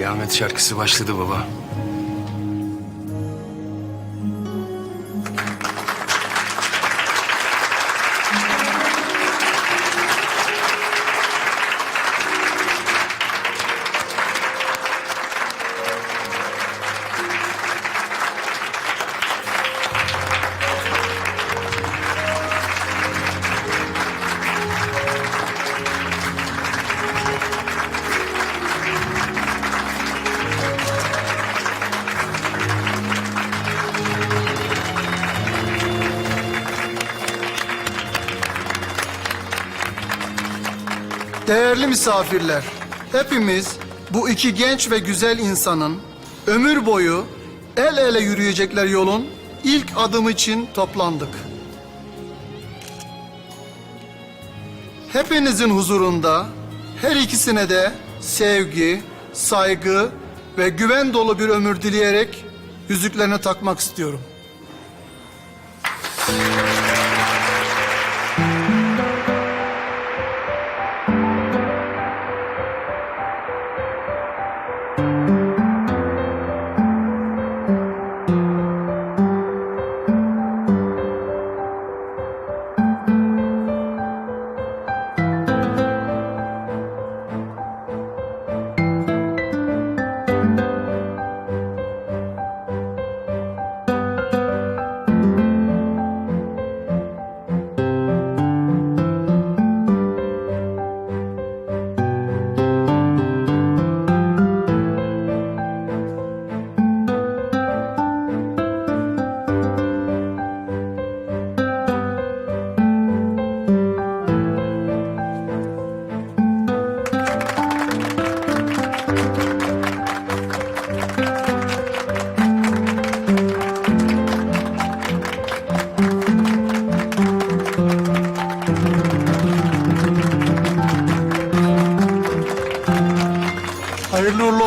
Kıyamet şarkısı başladı baba. Değerli misafirler, hepimiz bu iki genç ve güzel insanın ömür boyu el ele yürüyecekler yolun ilk adım için toplandık. Hepinizin huzurunda her ikisine de sevgi, saygı ve güven dolu bir ömür dileyerek yüzüklerini takmak istiyorum.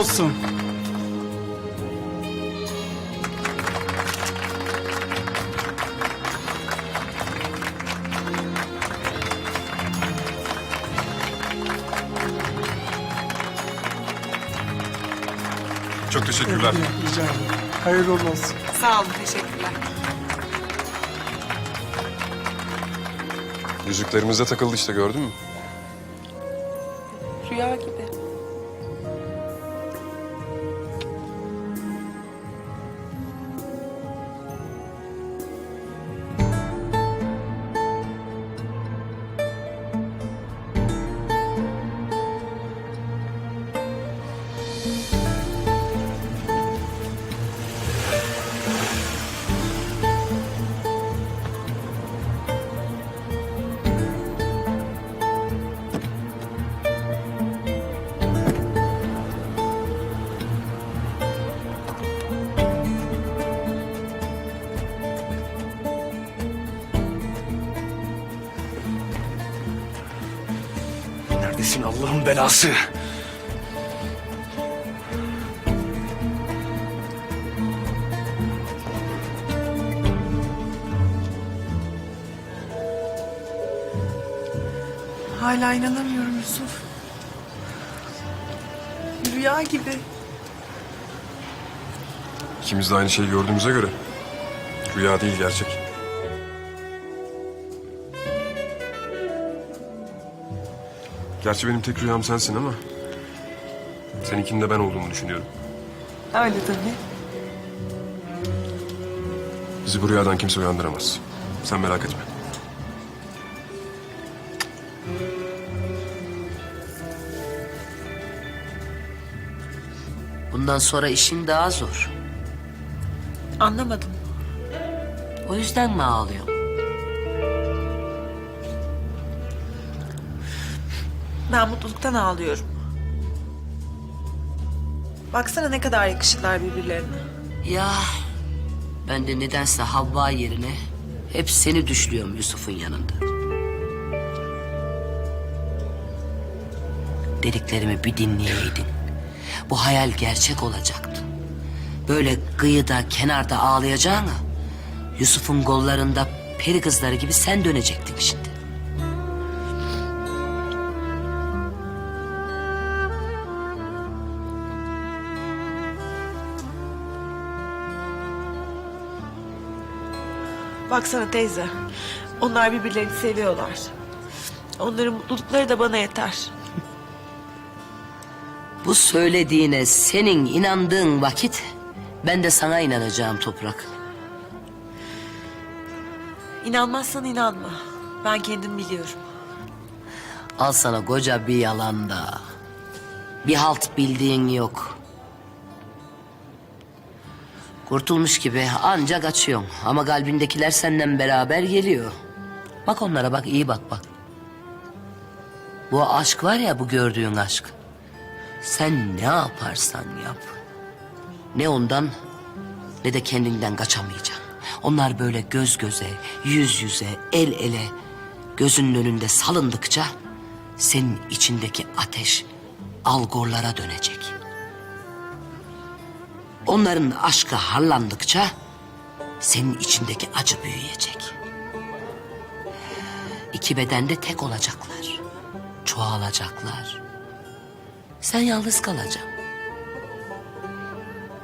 Olsun. Çok teşekkürler. Rica ederim. Hayırlı uğurlu olsun. Sağ olun, teşekkürler. Yüzüklerimiz de takıldı işte gördün mü? Rüya gibi. Neredesin Allah'ın belası? Hala inanamıyorum Yusuf. Rüya gibi. İkimiz de aynı şeyi gördüğümüze göre. Rüya değil gerçek. Gerçi benim tek rüyam sensin ama... ...seninkinin de ben olduğumu düşünüyorum. Öyle tabii. Bizi bu rüyadan kimse uyandıramaz. Sen merak etme. Bundan sonra işin daha zor. Anlamadım. O yüzden mi ağlıyorsun? Ben mutluluktan ağlıyorum. Baksana ne kadar yakışıklar birbirlerine. Ya ben de nedense Havva yerine hep seni düşlüyorum Yusuf'un yanında. Dediklerimi bir dinleyeydin. Bu hayal gerçek olacaktı. Böyle kıyıda, kenarda ağlayacağına... ...Yusuf'un kollarında peri kızları gibi sen dönecektin şimdi. Baksana teyze. Onlar birbirlerini seviyorlar. Onların mutlulukları da bana yeter. Bu söylediğine senin inandığın vakit ben de sana inanacağım toprak. İnanmazsan inanma. Ben kendim biliyorum. Al sana koca bir yalan da. Bir halt bildiğin yok. Kurtulmuş gibi ancak açıyorsun. Ama kalbindekiler senden beraber geliyor. Bak onlara bak iyi bak bak. Bu aşk var ya bu gördüğün aşk. Sen ne yaparsan yap. Ne ondan ne de kendinden kaçamayacaksın. Onlar böyle göz göze, yüz yüze, el ele gözünün önünde salındıkça senin içindeki ateş algorlara dönecek. Onların aşkı harlandıkça senin içindeki acı büyüyecek. İki bedende tek olacaklar. Çoğalacaklar. Sen yalnız kalacaksın.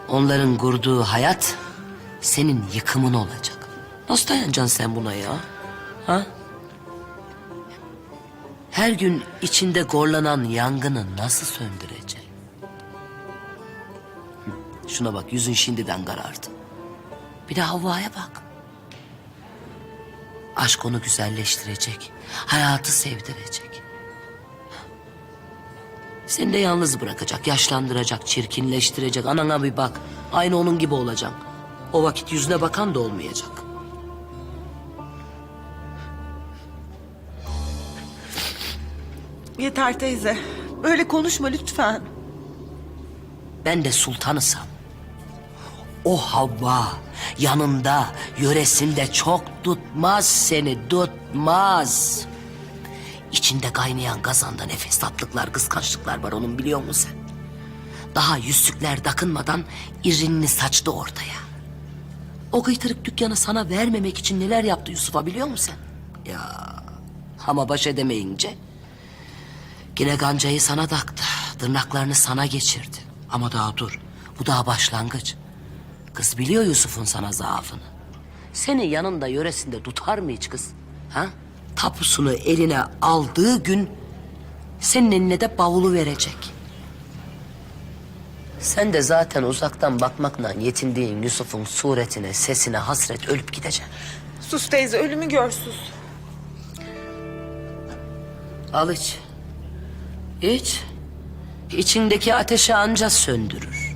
Onların kurduğu hayat senin yıkımın olacak. Nasıl dayanacaksın sen buna ya? Ha? Her gün içinde gorlanan yangını nasıl söndürecek? Şuna bak yüzün şimdiden karardı. Bir de Havva'ya bak. Aşk onu güzelleştirecek. Hayatı sevdirecek. Seni de yalnız bırakacak, yaşlandıracak, çirkinleştirecek. Anana bir bak. Aynı onun gibi olacak. O vakit yüzüne bakan da olmayacak. Yeter teyze. Böyle konuşma lütfen. Ben de sultanısam. O Havva yanında, yöresinde çok tutmaz seni, tutmaz. İçinde kaynayan kazanda nefes tatlıklar, kıskançlıklar var onun biliyor musun sen? Daha yüzsükler takınmadan irinini saçtı ortaya. O kıytırık dükkanı sana vermemek için neler yaptı Yusuf'a biliyor musun sen? Ya ama baş edemeyince Yine gancayı sana taktı. Tırnaklarını sana geçirdi. Ama daha dur. Bu daha başlangıç. Kız biliyor Yusuf'un sana zaafını. Seni yanında yöresinde tutar mı hiç kız? Ha? Tapusunu eline aldığı gün senin eline de bavulu verecek. Sen de zaten uzaktan bakmakla yetindiğin Yusuf'un suretine, sesine hasret ölüp gideceksin. Sus teyze ölümü gör sus. Al iç. İç. İçindeki ateşi anca söndürür.